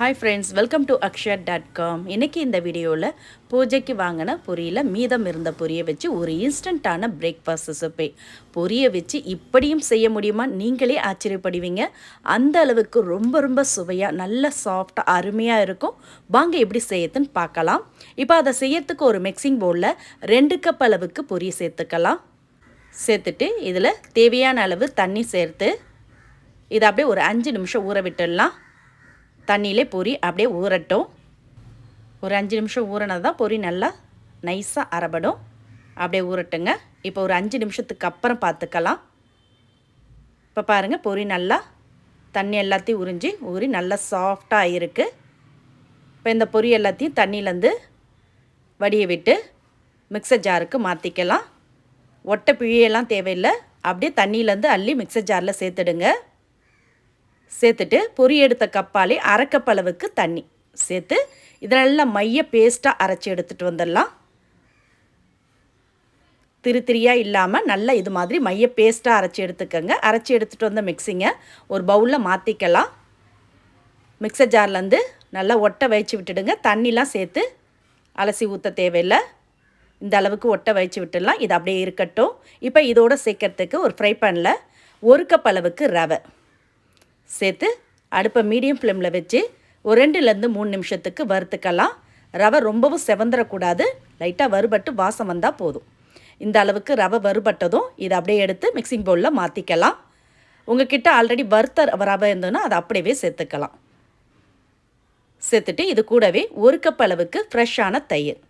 Hi friends welcome to Akshar dot com இன்றைக்கி இந்த வீடியோவில் பூஜைக்கு வாங்கின பொரியில் மீதம் இருந்த பொரியை வச்சு ஒரு இன்ஸ்டண்ட்டான பிரேக்ஃபாஸ்ட் ரெசிபி பொரியை வச்சு இப்படியும் செய்ய முடியுமா? நீங்களே ஆச்சரியப்படுவீங்க. அந்த அளவுக்கு ரொம்ப ரொம்ப சுவையாக நல்ல சாஃப்டாக அருமையாக இருக்கும். வாங்க எப்படி செய்யறதுன்னு பார்க்கலாம். இப்போ அதை செய்யறதுக்கு ஒரு மிக்சிங் பவுலில் ரெண்டு கப் அளவுக்கு பொரியை சேர்த்துக்கலாம். சேர்த்துட்டு இதில் தேவையான அளவு தண்ணி சேர்த்து இதை அப்படியே ஒரு அஞ்சு நிமிஷம் ஊற விட்டுடலாம். தண்ணியிலே பொரி அப்படியே ஊறட்டும். ஒரு அஞ்சு நிமிஷம் ஊறினது தான் பொரி நல்லா நைஸாக அரைபடும். அப்படியே ஊறட்டுங்க. இப்போ ஒரு அஞ்சு நிமிஷத்துக்கு அப்புறம் பார்த்துக்கலாம். இப்போ பாருங்கள் பொரி நல்லா தண்ணி எல்லாத்தையும் உறிஞ்சி ஊறி நல்லா சாஃப்டாக இருக்குது இப்போ இந்த பொரி எல்லாத்தையும் தண்ணியிலேருந்து வடிய விட்டு மிக்சர் ஜாருக்கு மாற்றிக்கலாம் ஒட்டை பிழியெல்லாம் தேவையில்லை. அப்படியே தண்ணியிலேருந்து அள்ளி மிக்சர் ஜாரில் சேர்த்துடுங்க. சேர்த்துட்டு பொறி எடுத்த கப்பாலே அரைக்கப்பளவுக்கு தண்ணி சேர்த்து இதெல்லாம் மைய பேஸ்ட்டாக அரைச்சி எடுத்துகிட்டு வந்துடலாம். திரு திரியாக இல்லாமல் நல்லா இது மாதிரி மைய பேஸ்ட்டாக அரைச்சி எடுத்துக்கோங்க. அரைச்சி எடுத்துகிட்டு வந்த மிக்சிங்கை ஒரு பவுலில் மாற்றிக்கலாம் மிக்சர் ஜார்லேருந்து நல்லா ஒட்டை வச்சு விட்டுடுங்க. தண்ணிலாம் சேர்த்து அலசி ஊற்ற தேவையில்லை. இந்த அளவுக்கு ஒட்டை வச்சு விட்டுடலாம். இது அப்படியே இருக்கட்டும். இப்போ இதோடு சேர்க்கறதுக்கு ஒரு ஃப்ரை பேனில் ஒரு கப் அளவுக்கு ரவை. சேர்த்து அடுப்பை மீடியம் ஃப்ளேமில் வச்சு ஒரு ரெண்டுலேருந்து மூணு நிமிஷத்துக்கு வறுத்துக்கலாம். ரவை ரொம்பவும் செவந்துடக்கூடாது லைட்டாக வறுபட்டு வாசம் வந்தால் போதும். இந்த அளவுக்கு ரவை வறுபட்டதும் இதை அப்படியே எடுத்து மிக்சிங் பவுலில் மாற்றிக்கலாம் உங்ககிட்ட ஆல்ரெடி வறுத்த ரவை இருந்ததுன்னா அதை அப்படியே சேர்த்துக்கலாம். சேர்த்துட்டு இது கூடவே ஒரு கப் அளவுக்கு ஃப்ரெஷ்ஷான தயிர்.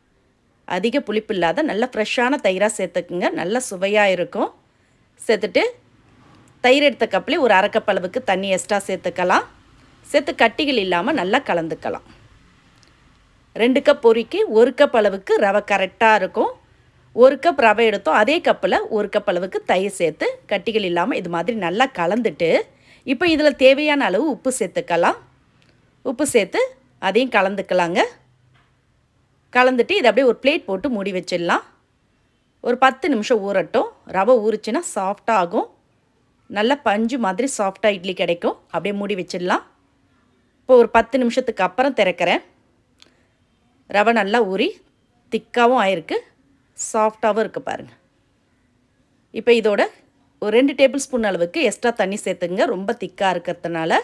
அதிக புளிப்பு இல்லாத நல்ல ஃப்ரெஷ்ஷான தயிராக சேர்த்துக்குங்க. நல்ல சுவையாக இருக்கும். சேர்த்துட்டு தயிர் எடுத்த கப்லேயே ஒரு அரைக்கப் அளவுக்கு தண்ணி எக்ஸ்ட்ரா சேர்த்துக்கலாம். சேர்த்து கட்டிகள் இல்லாமல் நல்லா கலந்துக்கலாம். ரெண்டு கப் பொறிக்கு ஒரு கப் அளவுக்கு ரவை கரெக்டாக இருக்கும். ஒரு கப் ரவை எடுத்தோம் அதே கப்பில் ஒரு கப் அளவுக்கு தயிர் சேர்த்து கட்டிகள் இல்லாமல் இது மாதிரி நல்லா கலந்துட்டு இப்போ இதில் தேவையான அளவு உப்பு சேர்த்துக்கலாம். உப்பு சேர்த்து அதையும் கலந்துக்கலாங்க. கலந்துட்டு இதை அப்படியே ஒரு பிளேட் போட்டு மூடி வச்சிடலாம். ஒரு பத்து நிமிஷம் ஊறட்டும். ரவை ஊறிச்சுன்னா சாஃப்டாகும் நல்ல பஞ்சு மாதிரி சாஃப்டாக இட்லி கிடைக்கும். அப்படியே மூடி வச்சிடலாம். இப்போ ஒரு பத்து நிமிஷத்துக்கு அப்புறம் திறக்கிறேன். ரவை நல்லா ஊறி திக்காகவும் ஆயிருக்கு. சாஃப்டாகவும் இருக்குது பாருங்கள் இப்போ இதோட ஒரு ரெண்டு டேபிள் ஸ்பூன் அளவுக்கு எக்ஸ்ட்ரா தண்ணி சேர்த்துங்க ரொம்ப திக்காக இருக்கிறதுனால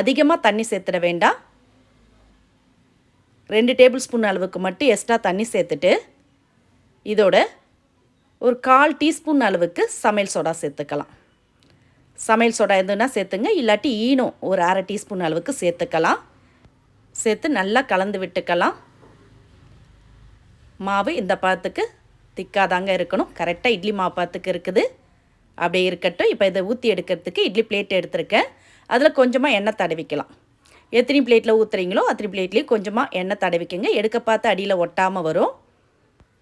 அதிகமாக தண்ணி சேர்த்துட வேண்டாம். ரெண்டு டேபிள் ஸ்பூன் அளவுக்கு மட்டும் எக்ஸ்ட்ரா தண்ணி சேர்த்துட்டு இதோட ஒரு கால் டீஸ்பூன் அளவுக்கு சமையல் சோடா சேர்த்துக்கலாம். சமையல் சோடா இருந்ததுன்னா சேர்த்துங்க. இல்லாட்டி ஈனும் ஒரு அரை டீஸ்பூன் அளவுக்கு சேர்த்துக்கலாம். சேர்த்து நல்லா கலந்து விட்டுக்கலாம். மாவு இந்த பழத்துக்கு திக்காதாங்க இருக்கணும். கரெக்டாக இட்லி மாவு பாத்துக்கு இருக்குது. அப்படியே இருக்கட்டும். இப்போ இதை ஊற்றி எடுக்கிறதுக்கு இட்லி பிளேட் எடுத்திருக்கேன். அதில் கொஞ்சமாக எண்ணெய் தடவிக்கலாம். எத்தனை பிளேட்டில் ஊற்றுறீங்களோ அத்தனை பிளேட்லேயும் கொஞ்சமாக எண்ணெய் தடவிக்கங்க. எடுக்க பார்த்து அடியில் ஒட்டாமல் வரும்.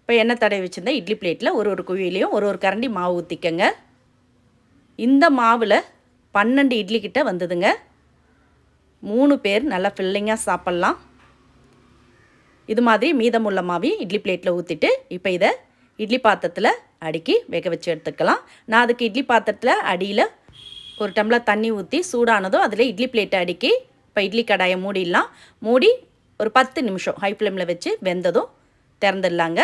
இப்போ எண்ணெய் தடவி வச்சுருந்தா இட்லி பிளேட்டில் ஒரு ஒரு குவியிலையும் ஒரு ஒரு கரண்டி மாவு ஊற்றிக்கங்க இந்த மாவில் பன்னெண்டு இட்லி கிட்ட வந்ததுங்க. மூணு பேர் நல்லா ஃபில்லிங்காக சாப்பிட்லாம். இது மாதிரி மீதமுள்ள மாவி இட்லி பிளேட்டில் ஊற்றிட்டு இப்போ இதை இட்லி பாத்திரத்தில் அடுக்கி வேக வச்சு எடுத்துக்கலாம். நான் அதுக்கு இட்லி பாத்திரத்தில் அடியில் ஒரு டம்ளர் தண்ணி ஊற்றி சூடானதும் அதில் இட்லி பிளேட்டை அடுக்கி இப்போ இட்லி கடாயை மூடிடலாம். மூடி ஒரு பத்து நிமிஷம் ஹை ஃப்ளேமில் வச்சு வெந்ததும் திறந்துடலாங்க.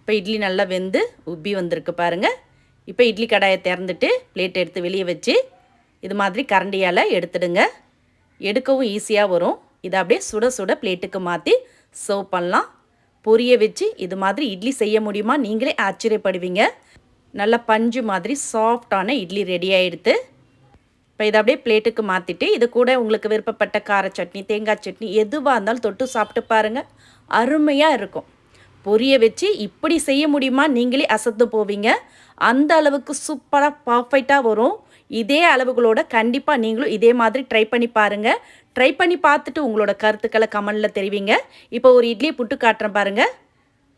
இப்போ இட்லி நல்லா வெந்து உப்பி வந்திருக்கு பாருங்கள் இப்போ இட்லி கடாயை திறந்துட்டு பிளேட் எடுத்து வெளியே வச்சு இது மாதிரி கரண்டியால் எடுத்துடுங்க. எடுக்கவும் ஈஸியாக வரும். இதை அப்படியே சுட சுட பிளேட்டுக்கு மாற்றி சர்வ் பண்ணலாம். பொரிய வச்சு இது மாதிரி இட்லி செய்ய முடியுமா? நீங்களே ஆச்சரியப்படுவீங்க. நல்ல பஞ்சு மாதிரி சாஃப்டான இட்லி ரெடி ஆகிடுது இப்போ இதை அப்படியே பிளேட்டுக்கு மாற்றிட்டு இது கூட உங்களுக்கு விருப்பப்பட்ட கார சட்னி தேங்காய் சட்னி எதுவாக இருந்தாலும் தொட்டு சாப்பிட்டு பாருங்கள் அருமையாக இருக்கும். பொரிய வச்சு இப்படி செய்ய முடியுமா? நீங்களே அசத்து போவீங்க. அந்த அளவுக்கு சூப்பராக பர்ஃபெக்டாக வரும். இதே அளவுகளோட கண்டிப்பாக நீங்களும் இதே மாதிரி ட்ரை பண்ணி பாருங்கள் ட்ரை பண்ணி பார்த்துட்டு உங்களோட கருத்துக்களை கமெண்டில் தெரிவிங்க. இப்போ ஒரு இட்லி புட்டு காட்டுறேன் பாருங்கள்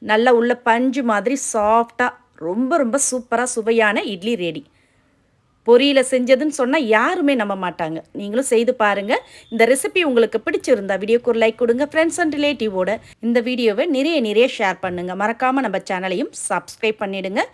நல்லா உள்ள பஞ்சு மாதிரி சாஃப்டாக ரொம்ப ரொம்ப சூப்பராக சுவையான இட்லி ரெடி பொரியில் செஞ்சதுன்னு சொன்னால் யாருமே நம்ப மாட்டாங்க. நீங்களும் செய்து பாருங்கள் இந்த ரெசிபி உங்களுக்கு பிடிச்சிருந்தா வீடியோக்கு ஒரு லைக் கொடுங்க. ஃப்ரெண்ட்ஸ் அண்ட் ரிலேட்டிவோட இந்த வீடியோவை நிறைய நிறைய ஷேர் பண்ணுங்கள் மறக்காமல் நம்ம சேனலையும் சப்ஸ்கிரைப் பண்ணிவிடுங்க